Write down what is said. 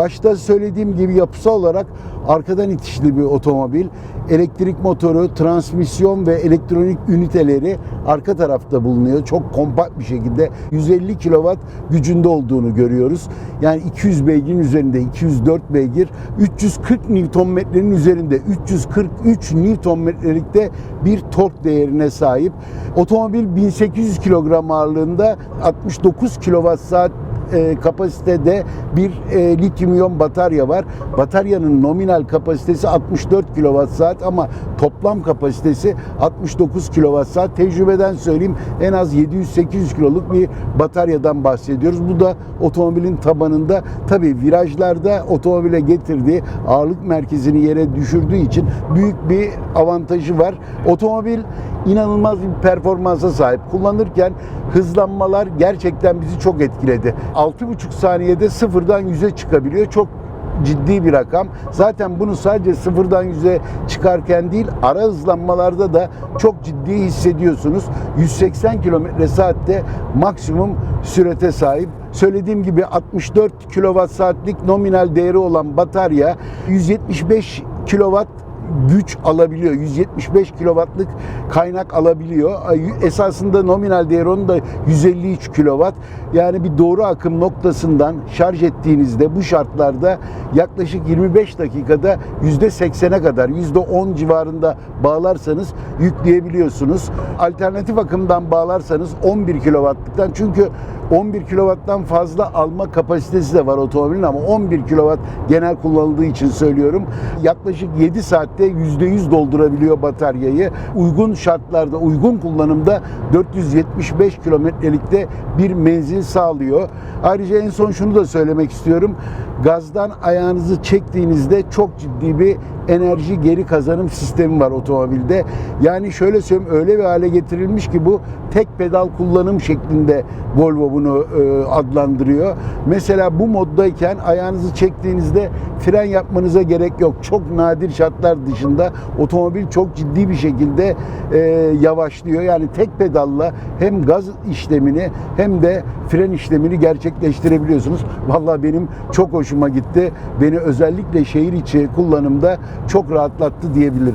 Başta söylediğim gibi yapısal olarak arkadan itişli bir otomobil. Elektrik motoru, transmisyon ve elektronik üniteleri arka tarafta bulunuyor. Çok kompakt bir şekilde 150 kW gücünde olduğunu görüyoruz. Yani 200 beygirin üzerinde 204 beygir, 340 Nm'nin üzerinde 343 Nm'likte bir tork değerine sahip. Otomobil 1800 kilogram ağırlığında 69 kWh e, kapasitede bir e, lityum iyon batarya var. Bataryanın nominal kapasitesi 64 kWh ama toplam kapasitesi 69 kWh. Tecrübeden söyleyeyim en az 700-800 kiloluk bir bataryadan bahsediyoruz. Bu da otomobilin tabanında tabii virajlarda otomobile getirdiği ağırlık merkezini yere düşürdüğü için büyük bir avantajı var. Otomobil inanılmaz bir performansa sahip. Kullanırken hızlanmalar gerçekten bizi çok etkiledi. 6,5 saniyede sıfırdan 100'e çıkabiliyor. Çok ciddi bir rakam. Zaten bunu sadece sıfırdan 100'e çıkarken değil ara hızlanmalarda da çok ciddi hissediyorsunuz. 180 km saatte maksimum sürete sahip. Söylediğim gibi 64 kWh nominal değeri olan batarya 175 kW güç alabiliyor. 175 kW'lık kaynak alabiliyor. Esasında nominal değeri onun da 153 kW. Yani bir doğru akım noktasından şarj ettiğinizde bu şartlarda yaklaşık 25 dakikada %80'e kadar %10 civarında bağlarsanız yükleyebiliyorsunuz. Alternatif akımdan bağlarsanız 11 kW'lıktan çünkü 11 kW'dan fazla alma kapasitesi de var otomobilin ama 11 kW genel kullanıldığı için söylüyorum. Yaklaşık 7 saatte %100 doldurabiliyor bataryayı. Uygun şartlarda, uygun kullanımda 475 kilometrelikte bir menzil sağlıyor. Ayrıca en son şunu da söylemek istiyorum. Gazdan ayağınızı çektiğinizde çok ciddi bir enerji geri kazanım sistemi var otomobilde. Yani şöyle söyleyeyim öyle bir hale getirilmiş ki bu tek pedal kullanım şeklinde Volvo bunu e, adlandırıyor. Mesela bu moddayken ayağınızı çektiğinizde fren yapmanıza gerek yok. Çok nadir şartlar dışında otomobil çok ciddi bir şekilde e, yavaşlıyor. Yani tek pedalla hem gaz işlemini hem de fren işlemini gerçekleştirebiliyorsunuz. Vallahi benim çok hoşuma gitti. Beni özellikle şehir içi kullanımda çok rahatlattı diyebilirim.